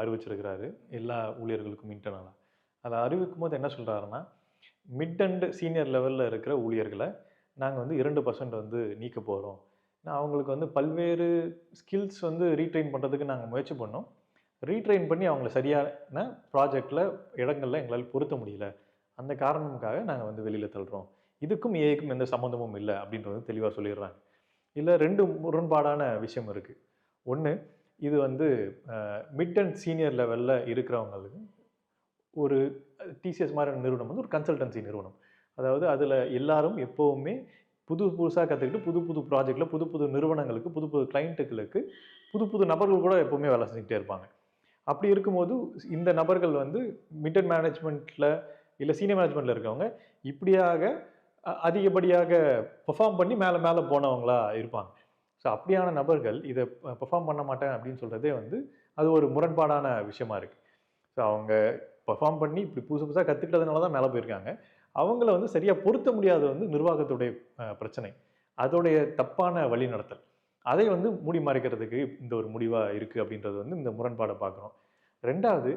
அறிவிச்சிருக்கிறாரு. எல்லா ஊழியர்களுக்கும் இன்டர்னலாக அதை அறிவிக்கும் போது என்ன சொல்கிறாருன்னா மிட் அண்ட் சீனியர் லெவலில் இருக்கிற ஊழியர்களை நாங்கள் வந்து இரண்டு பர்சன்ட் வந்து நீக்க போகிறோம் அவங்களுக்கு வந்து பல்வேறு ஸ்கில்ஸ் வந்து ரீட்ரெயின் பண்ணுறதுக்கு நாங்கள் முயற்சி பண்ணோம். ரீட்ரெயின் பண்ணி அவங்கள சரியான ப்ராஜெக்டில் இடங்களில் எங்களால் பொருத்த முடியல. அந்த காரணமுக்காக நாங்கள் வந்து வெளியில் தள்ளுறோம். இதுக்கும் ஏஐக்கும் எந்த சம்மந்தமும் இல்லை அப்படின்றது தெளிவாக சொல்லிடுறாங்க. இல்லை ரெண்டு முரண்பாடான விஷயம் இருக்குது ஒன்று இது வந்து மிட் அண்ட் சீனியர் லெவலில் இருக்கிறவங்களுக்கு ஒரு டிசிஎஸ் மாதிரி நிறுவனம் வந்து ஒரு கன்சல்டன்சி நிறுவனம். அதாவது அதில் எல்லாரும் எப்போவுமே புது புதுசாக கற்றுக்கிட்டு புது புது ப்ராஜெக்டில் புது புது நிறுவனங்களுக்கு புது புது கிளைண்ட்டுகளுக்கு புது புது நபர்கள் கூட எப்போவுமே வேலை செஞ்சுட்டே இருப்பாங்க. அப்படி இருக்கும்போது இந்த நபர்கள் வந்து மிட் அண்ட் மேனேஜ்மெண்ட்டில் இல்லை சீனியர் மேனேஜ்மெண்ட்டில் இருக்கவங்க இப்படியாக அதிகப்படியாக பெர்ஃபார்ம் பண்ணி மேலே மேலே போனவங்களா இருப்பாங்க. ஸோ அப்படியான நபர்கள் இதை பெர்ஃபார்ம் பண்ண மாட்டேன் அப்படின்னு சொல்கிறதே வந்து அது ஒரு முரண்பாடான விஷயமா இருக்குது ஸோ அவங்க பெர்ஃபார்ம் பண்ணி இப்படி புதுசு புதுசாக கற்றுக்கிட்டதுனால தான் மேலே போயிருக்காங்க. அவங்கள வந்து சரியாக பொருத்த முடியாத வந்து நிர்வாகத்துடைய பிரச்சனை. அதோடைய தப்பான வழிநடத்தல் அதை வந்து மூடி மறைக்கிறதுக்கு இந்த ஒரு முடிவாக இருக்குது அப்படின்றது வந்து இந்த முரண்பாடை பார்க்குறோம். ரெண்டாவது